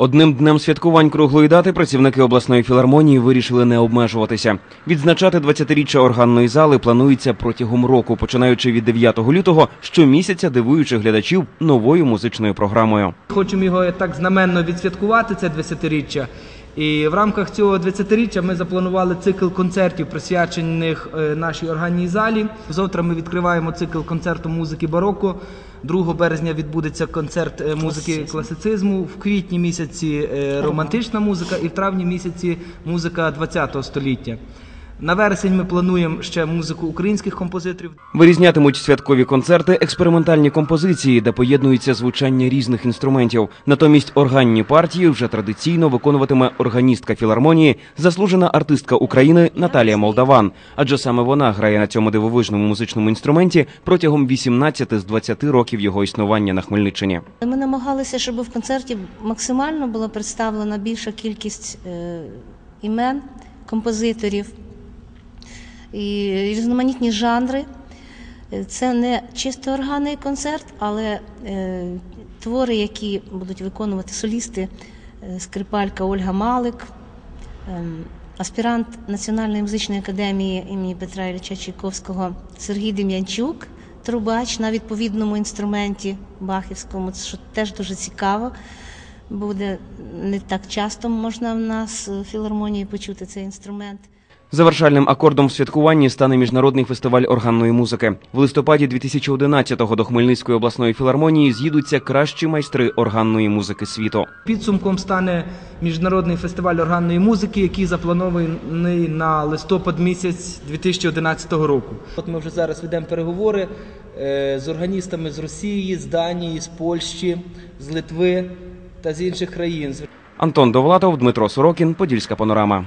Одним днем святкувань круглої дати працівники обласної філармонії вирішили не обмежуватися. Відзначати 20-річчя органної зали планується протягом року, починаючи від 9 лютого, щомісяця дивуючи глядачів новою музичною програмою. Хочемо його так знаменно відсвяткувати, це 20-річчя. І в рамках цього 20-річчя ми запланували цикл концертів, присвячених е, нашій органній залі. Завтра ми відкриваємо цикл концерту музики бароко. 2 березня відбудеться концерт е, музики класицизму. В квітні місяці е, романтична музика, і в травні місяці музика ХХ століття. На вересень ми плануємо ще музику українських композиторів. Вирізнятимуть святкові концерти експериментальні композиції, де поєднується звучання різних інструментів. Натомість органні партії вже традиційно виконуватиме органістка філармонії, заслужена артистка України Наталія Молдаван. Адже саме вона грає на цьому дивовижному музичному інструменті протягом 18 з 20 років його існування на Хмельниччині. Ми намагалися, щоб в концерті максимально була представлена більша кількість е, імен композиторів і різноманітні жанри. Це не чисто органний концерт, але е, твори, які будуть виконувати солісти, е, скрипалька Ольга Малик, ем, аспірант Національної музичної академії імені Петра Ілліча Чайковського Сергій Дем'янчук, трубач на відповідному інструменті бахівському, що теж дуже цікаво. Буде не так часто можна в нас в філармонії почути цей інструмент. Завершальним акордом в святкуванні стане міжнародний фестиваль органної музики. В листопаді 2011-го до Хмельницької обласної філармонії з'їдуться кращі майстри органної музики світу. Підсумком стане міжнародний фестиваль органної музики, який запланований на листопад місяць 2011 року. От ми вже зараз ведемо переговори е, з органістами з Росії, з Данії, з Польщі, з Литви та з інших країн. Антон Довлатов, Дмитро Сорокін, Подільська панорама.